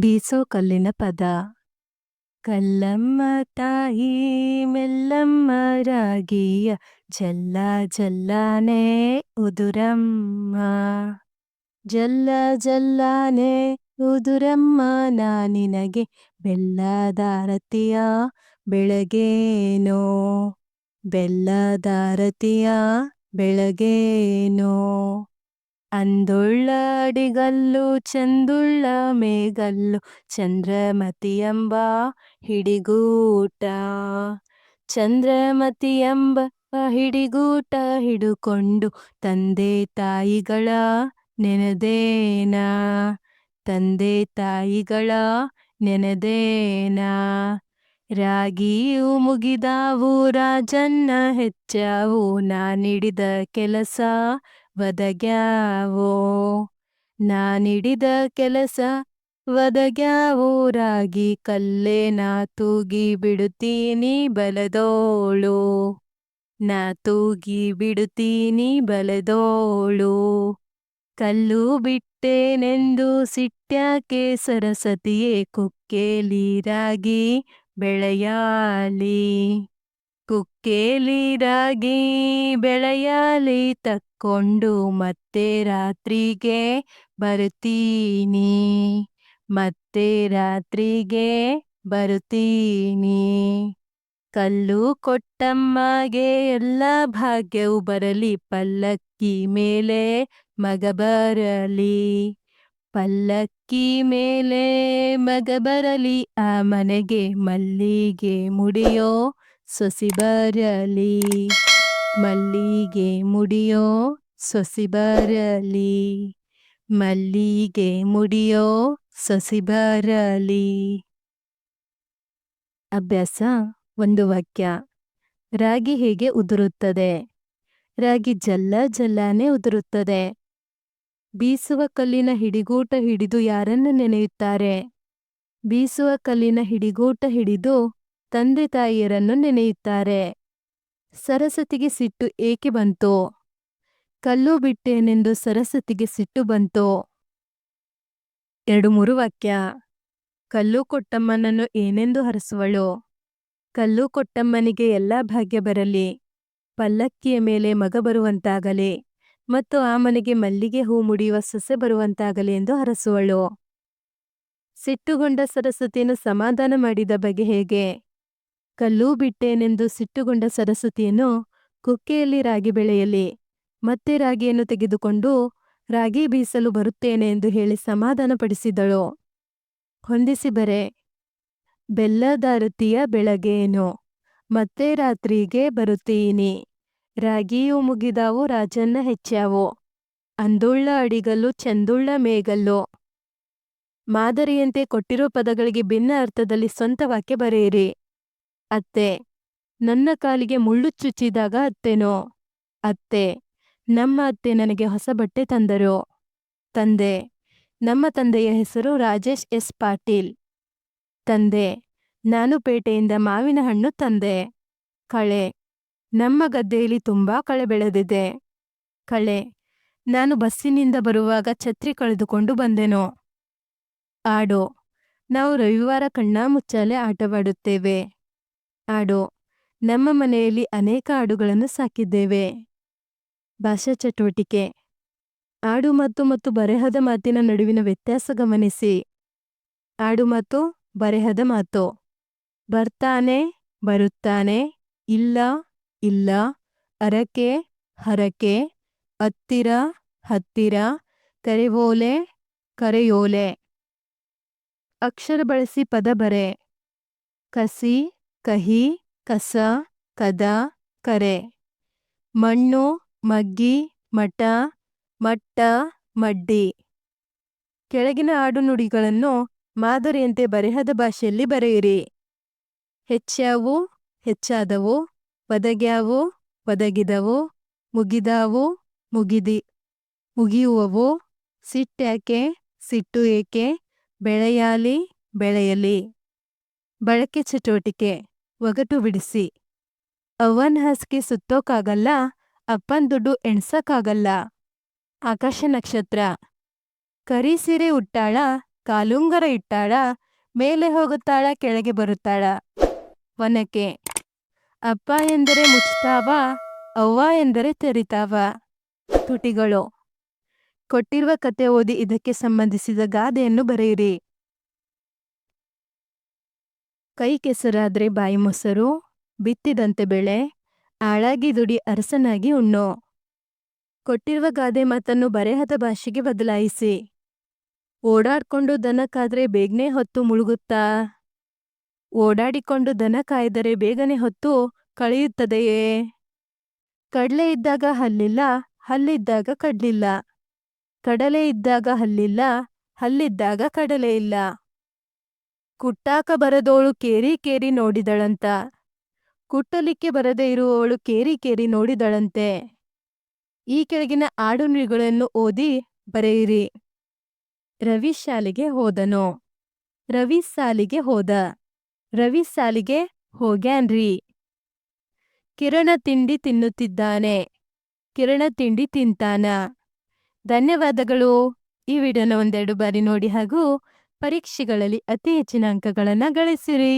ಬೀಸೋ ಕಲ್ಲಿನ ಪದ. ಕಲ್ಲಮ್ಮ ತಾಯಿ, ಮೆಲ್ಲಮ್ಮ ರಾಗಿಯ ಜಲ್ಲ ಜಲ್ಲಾನೆ ಉದುರಮ್ಮ. ಜಲ್ಲ ಜಲ್ಲಾನೆ ಉದುರಮ್ಮ, ನಾ ನಿನಗೆ ಬೆಲ್ಲದಾರತಿಯ ಬೆಳಗೇನೋ. ಬೆಲ್ಲದಾರತಿಯ ಬೆಳಗೇನೋ. ಅಂದುಳ್ಳ ಅಡಿಗಲ್ಲು ಚಂದುಳ್ಳ ಮೇಗಲ್ಲು, ಚಂದ್ರಮತಿಯಂಬ ಹಿಡಿಗೂಟ. ಚಂದ್ರಮತಿಯಂಬ ಹಿಡಿಗೂಟ ಹಿಡುಕೊಂಡು ತಂದೆ ತಾಯಿಗಳ ನೆನೆದೇನ. ತಂದೆ ತಾಯಿಗಳ ನೆನೆದೇನ. ರಾಗಿಯು ಮುಗಿದಾವು, ರಾಜನ್ನ ಹೆಚ್ಚಾವು, ನಾನಿಡಿದ ಕೆಲಸ ಒದಗ್ಯಾವೋ ನಾನಿಡಿದ ಕೆಲಸ ಒದಗ್ಯಾವೋರಾಗಿ ಕಲ್ಲೇ ನಾ ತೂಗಿ ಬಿಡುತ್ತೀನಿ ಬಲದೋಳು. ನಾ ತೂಗಿ ಬಿಡುತ್ತೀನಿ ಬಲದೋಳು. ಕಲ್ಲು ಬಿಟ್ಟೇನೆಂದು ಸಿಟ್ಟ್ಯಾಕೆ ಸರಸ್ವತಿಯೇ ಕುಕ್ಕೇಲಿರಾಗಿ ಬೆಳೆಯಾಲಿ. ಕುಕ್ಕೇಲಿರಾಗಿ ಬೆಳೆಯಾಲಿ ಬೆಳೆಯಾಲಿ ತಕ್ಕೊಂಡು ಮತ್ತೆ ರಾತ್ರಿಗೆ ಬರುತ್ತೀನಿ ಮತ್ತೆ ರಾತ್ರಿಗೆ ಬರುತ್ತೀನಿ ಕಲ್ಲು ಕೊಟ್ಟಮ್ಮಗೆ ಎಲ್ಲ ಭಾಗ್ಯವು ಬರಲಿ. ಪಲ್ಲಕ್ಕಿ ಮೇಲೆ ಮಗ ಬರಲಿ. ಪಲ್ಲಕ್ಕಿ ಮೇಲೆ ಮಗ ಬರಲಿ. ಆ ಮನೆಗೆ ಮಲ್ಲಿಗೆ ಮುಡಿಯೋ ಸೊಸಿ ಬರಲಿ. ಮಲ್ಲಿಗೆ ಮುಡಿಯೋ ಸೊಸಿ ಬರಲಿ. ಮಲ್ಲಿಗೆ ಮುಡಿಯೋ ಸೊಸಿ ಬರಲಿ. ಅಭ್ಯಾಸ ಒಂದು ವಾಕ್ಯ. ರಾಗಿ ಹೇಗೆ ಉದುರುತ್ತದೆ? ರಾಗಿ ಜಲ್ಲ ಜಲ್ಲಾನೆ ಉದುರುತ್ತದೆ. ಬೀಸುವ ಕಲ್ಲಿನ ಹಿಡಿಗೂಟ ಹಿಡಿದು ಯಾರನ್ನು ನೆನೆಯುತ್ತಾರೆ? ಬೀಸುವ ಕಲ್ಲಿನ ಹಿಡಿಗೂಟ ಹಿಡಿದು ತಂದೆ ತಾಯಿಯರನ್ನು ನೆನೆಯುತ್ತಾರೆ. ಸರಸ್ವತಿಗೆ ಸಿಟ್ಟು ಏಕೆ ಬಂತೋ? ಕಲ್ಲು ಬಿಟ್ಟೇನೆಂದು ಸರಸ್ವತಿಗೆ ಸಿಟ್ಟು ಬಂತೋ? ಎರಡು ಮೂರು ವಾಕ್ಯ. ಕಲ್ಲು ಕೊಟ್ಟಮ್ಮನನ್ನು ಏನೆಂದು ಹರಸುವಳು? ಕಲ್ಲು ಕೊಟ್ಟಮ್ಮನಿಗೆ ಎಲ್ಲ ಭಾಗ್ಯ ಬರಲಿ. ಪಲ್ಲಕ್ಕಿಯ ಮೇಲೆ ಮಗ ಬರುವಂತಾಗಲಿ ಮತ್ತು ಆ ಮನೆಗೆ ಮಲ್ಲಿಗೆ ಹೂ ಮುಡಿಯುವ ಸೊಸೆ ಬರುವಂತಾಗಲಿ ಎಂದು ಹರಸುವಳು. ಸಿಟ್ಟುಗೊಂಡ ಸರಸ್ವತಿಯನ್ನು ಸಮಾಧಾನ ಮಾಡಿದ ಬಗೆ ಹೇಗೆ? ಕಲ್ಲು ಬಿಟ್ಟೇನೆಂದು ಸಿಟ್ಟುಗೊಂಡ ಸರಸ್ವತಿಯನ್ನು ಕುಕ್ಕೆಯಲ್ಲಿ ರಾಗಿ ಬೆಳೆಯಲಿ, ಮತ್ತೆ ರಾಗಿಯನ್ನು ತೆಗೆದುಕೊಂಡು ರಾಗಿ ಬೀಸಲು ಬರುತ್ತೇನೆ ಎಂದು ಹೇಳಿ ಸಮಾಧಾನಪಡಿಸಿದಳು. ಹೊಂದಿಸಿ ಬರೆ, ಬೆಲ್ಲದಾರತಿಯ ಬೆಳಗೇನು, ಮತ್ತೆ ರಾತ್ರಿಗೆ ಬರುತ್ತೀನಿ ರಾಗಿಯೂ ಮುಗಿದಾವು, ರಾಜನ್ನ ಹೆಚ್ಚಾವು, ಅಂದುಳ್ಳ ಅಡಿಗಲ್ಲು, ಚಂದುಳ್ಳ ಮೇಗಲ್ಲು. ಮಾದರಿಯಂತೆ ಕೊಟ್ಟಿರೋ ಪದಗಳಿಗೆ ಭಿನ್ನ ಅರ್ಥದಲ್ಲಿ ಸ್ವಂತ ವಾಕ್ಯ ಬರೆಯಿರಿ. ಅತ್ತೆ, ನನ್ನ ಕಾಲಿಗೆ ಮುಳ್ಳು ಚುಚ್ಚಿದಾಗ ಅತ್ತೆನೋ? ಅತ್ತೆ, ನಮ್ಮ ಅತ್ತೆ ನನಗೆ ಹೊಸ ಬಟ್ಟೆ ತಂದರು. ತಂದೆ, ನಮ್ಮ ತಂದೆಯ ಹೆಸರು ರಾಜೇಶ್ ಎಸ್. ಪಾಟೀಲ್. ತಂದೆ, ನಾನು ಪೇಟೆಯಿಂದ ಮಾವಿನ ಹಣ್ಣು ತಂದೆ. ಕಳೆ, ನಮ್ಮ ಗದ್ದೆಯಲ್ಲಿ ತುಂಬಾ ಕಳೆ ಬೆಳೆದಿದೆ. ಕಳೆ, ನಾನು ಬಸ್ಸಿನಿಂದ ಬರುವಾಗ ಛತ್ರಿ ಕಳೆದುಕೊಂಡು ಬಂದೆನು? ಆಡೋ, ನಾವು ರವಿವಾರ ಕಣ್ಣಾ ಮುಚ್ಚಾಲೆ ಆಟವಾಡುತ್ತೇವೆ. ಆಡು. ನಮ್ಮ ಮನೆಯಲ್ಲಿ ಅನೇಕ ಆಡುಗಳನ್ನು ಸಾಕಿದ್ದೇವೆ. ಭಾಷಾ ಚಟುವಟಿಕೆ. ಆಡು ಮತ್ತು ಮತ್ತು ಬರೆಹದ ಮಾತಿನ ನಡುವಿನ ವ್ಯತ್ಯಾಸ ಗಮನಿಸಿ. ಆಡು ಮತ್ತು ಬರೆಹದ ಮಾತು. ಬರ್ತಾನೆ, ಬರುತ್ತಾನೆ, ಇಲ್ಲ ಇಲ್ಲ, ಅರಕೆ, ಹರಕೆ, ಹತ್ತಿರ ಹತ್ತಿರ ಕರೆವೋಲೆ ಕರೆಯೋಲೆ. ಅಕ್ಷರ ಬಳಸಿ ಪದ ಬರೆ. ಕಸಿ ಕಹಿ, ಕಸ, ಕದ, ಕರೆ. ಮಣ್ಣು, ಮಗ್ಗಿ ಮಟ ಮಟ್ಟ, ಮಡ್ಡಿ. ಕೆಳಗಿನ ಆಡುನುಡಿಗಳನ್ನು ಮಾದರಿಯಂತೆ ಬರೆಹದ ಭಾಷೆಯಲ್ಲಿ ಬರೆಯಿರಿ. ಹೆಚ್ಚಾವು, ಹೆಚ್ಚಾದವು, ಒದಗ್ಯಾವು, ಒದಗಿದವು, ಮುಗಿದಾವು, ಮುಗಿದಿ. ಮುಗಿಯುವವು, ಸಿಟ್ಟ್ಯಾಕೆ ಸಿಟ್ಟು ಏಕೆ ಬೆಳೆಯಾಲಿ, ಬೆಳೆಯಲಿ. ಬಳಕೆ ಚಟುವಟಿಕೆ. ಒಗಟು ಬಿಡಿಸಿ. ಅವನ್ ಹಾಸಿಗೆ ಸುತ್ತೋಕಾಗಲ್ಲ, ಅಪ್ಪನ್ ದುಡ್ಡು ಎಣ್ಸಕ್ಕಾಗಲ್ಲ ಆಕಾಶ ನಕ್ಷತ್ರ. ಕರಿ ಸೀರೆ ಉಟ್ಟಾಳ, ಕಾಲುಂಗರ ಇಟ್ಟಾಳ, ಮೇಲೆ ಹೋಗುತ್ತಾಳ, ಕೆಳಗೆ ಬರುತ್ತಾಳ. ಒನಕೆ. ಅಪ್ಪ ಎಂದರೆ ಮುಚ್ತಾವ, ಅವ್ವ ಎಂದರೆ ತೆರಿತಾವ. ತುಟಿಗಳು. ಕೊಟ್ಟಿರುವ ಕತೆ ಓದಿ ಇದಕ್ಕೆ ಸಂಬಂಧಿಸಿದ ಗಾದೆಯನ್ನು ಬರೆಯಿರಿ. ಕೈ ಕೆಸರಾದ್ರೆ ಬಾಯಿ ಮೊಸರು, ಬಿತ್ತಿದಂತೆ ಬೆಳೆ ಆಳಾಗಿ ದುಡಿ ಅರಸನಾಗಿ ಉಣ್ಣು. ಕೊಟ್ಟಿರುವ ಗಾದೆ ಮಾತನ್ನು ಬರೆಹದ ಭಾಷೆಗೆ ಬದಲಾಯಿಸಿ. ಓಡಾಡ್ಕೊಂಡು ದನ ಕಾದ್ರೆ ಬೇಗನೆ ಹೊತ್ತು ಮುಳುಗುತ್ತಾ? ಓಡಾಡಿಕೊಂಡು ದನ ಕಾಯ್ದರೆ ಬೇಗನೆ ಹೊತ್ತು ಕಳೆಯುತ್ತದೆಯೇ? ಕಡಲೆ ಇದ್ದಾಗ ಹಲ್ಲಿಲ್ಲ, ಹಲ್ಲಿದ್ದಾಗ ಕಡ್ಲಿಲ್ಲ. ಕಡಲೆ ಇದ್ದಾಗ ಹಲ್ಲಿಲ್ಲ, ಹಲ್ಲಿದ್ದಾಗ ಕಡಲೆ ಇಲ್ಲ. ಕುಟ್ಟಾಕ ಬರದೋಳು ಕೇರಿ ಕೇರಿ ನೋಡಿದಳಂತ. ಕುಟ್ಟಲಿಕ್ಕೆ ಬರದೇ ಇರುವವಳು ಕೇರಿ ಕೇರಿ ನೋಡಿದಳಂತೆ. ಈ ಕೆಳಗಿನ ಆಡುನುಡಿಗಳನ್ನು ಓದಿ ಬರೆಯಿರಿ. ರವಿ ಶಾಲೆಗೆ ಹೋದನು. ರವಿ ಸಾಲಿಗೆ ಹೋದ. ರವಿ ಸಾಲಿಗೆ ಹೋಗ್ಯಾನ್ರಿ. ಕಿರಣ ತಿಂಡಿ ತಿನ್ನುತ್ತಿದ್ದಾನೆ. ಕಿರಣ ತಿಂಡಿ ತಿಂತಾನ. ಧನ್ಯವಾದಗಳು. ಈ ವಿಡಿಯೋನ ಒಂದೆರಡು ಬಾರಿ ನೋಡಿ ಹಾಗೂ ಪರೀಕ್ಷೆಗಳಲ್ಲಿ ಅತಿ ಹೆಚ್ಚಿನ ಅಂಕಗಳನ್ನು ಗಳಿಸಿರಿ.